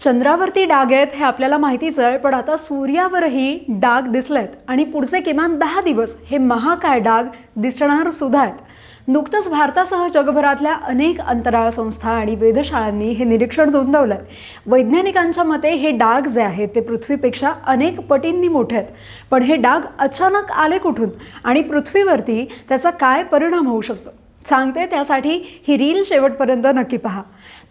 चंद्रावरती डाग आहेत हे आपल्याला माहितीच आहे पण आता सूर्यावरही डाग दिसलेत आणि पुढचे किमान दहा दिवस हे महाकाय डाग दिसणार सुद्धा आहेत. नुकतंच भारतासह जगभरातल्या अनेक अंतराळ संस्था आणि वेधशाळांनी हे निरीक्षण नोंदवलं आहे वैज्ञानिकांच्या मते हे डाग जे आहेत ते पृथ्वीपेक्षा अनेक पटींनी मोठे आहेत. पण हे डाग अचानक आले कुठून? आणि पृथ्वीवरती त्याचा काय परिणाम होऊ शकतो? सांगते त्यासाठी ही रील शेवटपर्यंत नक्की पहा.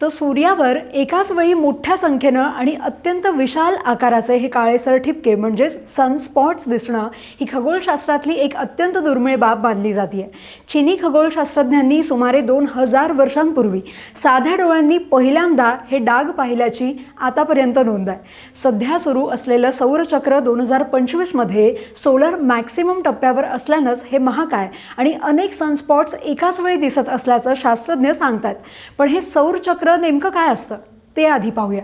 तर सूर्यावर एकाच वेळी मोठ्या संख्येनं आणि अत्यंत विशाल आकाराचे हे काळेसर ठिपके म्हणजेच सनस्पॉट्स दिसणं ही खगोलशास्त्रातली एक अत्यंत दुर्मिळ बाब मानली जाते चिनी खगोलशास्त्रज्ञांनी सुमारे दोन हजार वर्षांपूर्वी साध्या डोळ्यांनी पहिल्यांदा हे डाग पाहिल्याची आतापर्यंत नोंद आहे. सध्या सुरू असलेलं सौरचक्र दोन हजार पंचवीसमध्ये सोलर मॅक्सिमम टप्प्यावर असल्यानंच हे महाकाय आणि अनेक सनस्पॉट्स एकाच वेळी दिसत असल्याचं शास्त्रज्ञ सांगतात. पण हे सौरचक्र नेमकं काय असतं? ते आधी पाहूया.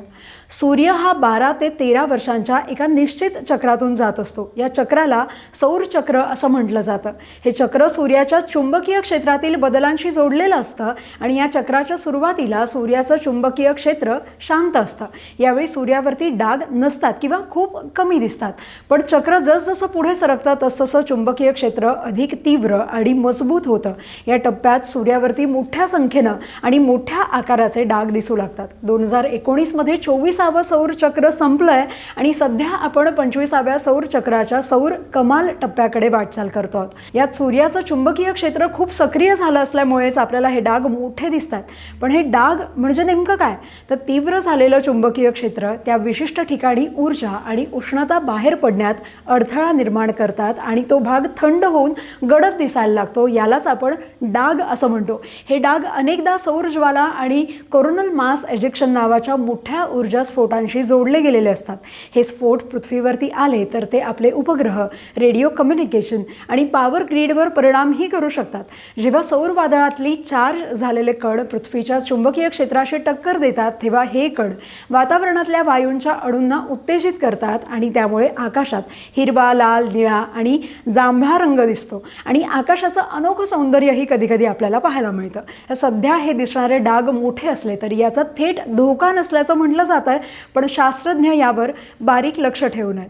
सूर्य हा बारा ते तेरा वर्षांच्या एका निश्चित चक्रातून जात असतो. या चक्राला सौर चक्र असं म्हटलं जातं. हे चक्र सूर्याच्या चुंबकीय क्षेत्रातील बदलांशी जोडलेलं असतं आणि या चक्राच्या सुरुवातीला सूर्याचं चुंबकीय क्षेत्र शांत असतं. यावेळी सूर्यावरती डाग नसतात किंवा खूप कमी दिसतात. पण चक्र जसजसं पुढे सरकतं तसतसं चुंबकीय क्षेत्र अधिक तीव्र आणि मजबूत होतं. या टप्प्यात सूर्यावरती मोठ्या संख्येनं आणि मोठ्या आकाराचे डाग दिसू लागतात. दोन हजार एकोणीसमध्ये चोवीसावं सौर चक्र संपलंय आणि सध्या आपण पंचवीसाव्या सौर चक्राच्या सौर कमाल टप्प्याकडे वाटचाल करतो आहोत यात सूर्याचं चुंबकीय क्षेत्र खूप सक्रिय झालं असल्यामुळेच आपल्याला हे डाग मोठे दिसतात पण हे डाग म्हणजे नेमकं काय? तर तीव्र झालेलं चुंबकीय क्षेत्र त्या विशिष्ट ठिकाणी ऊर्जा आणि उष्णता बाहेर पडण्यात अडथळा निर्माण करतात आणि तो भाग थंड होऊन गडद दिसायला लागतो. यालाच आपण डाग असं म्हणतो. हे डाग अनेकदा सौर ज्वाला आणि कोरोनल मास एजेक्शन नावाच्या मोठ्या ऊर्जा स्फोटांशी जोडले गेलेले असतात. हे स्फोट पृथ्वीवरती आले तर ते आपले उपग्रह रेडिओ कम्युनिकेशन आणि पॉवर ग्रीडवर परिणामही करू शकतात. जेव्हा सौर वादळातली चार्ज झालेले कण पृथ्वीच्या चुंबकीय क्षेत्राशी टक्कर देतात तेव्हा हे कण वातावरणातल्या वायूंच्या अणूंना उत्तेजित करतात आणि त्यामुळे आकाशात हिरवा लाल निळा आणि जांभळा रंग दिसतो. आणि आकाशाचं अनोखं सौंदर्यही कधीकधी आपल्याला पाहायला मिळतं. तर सध्या हे दिसणारे डाग मोठे असले तरी याचा थेट धोका नसल्याचं म्हटलं जात आहे पण शास्त्रज्ञ यावर बारीक लक्ष ठेवून आहेत.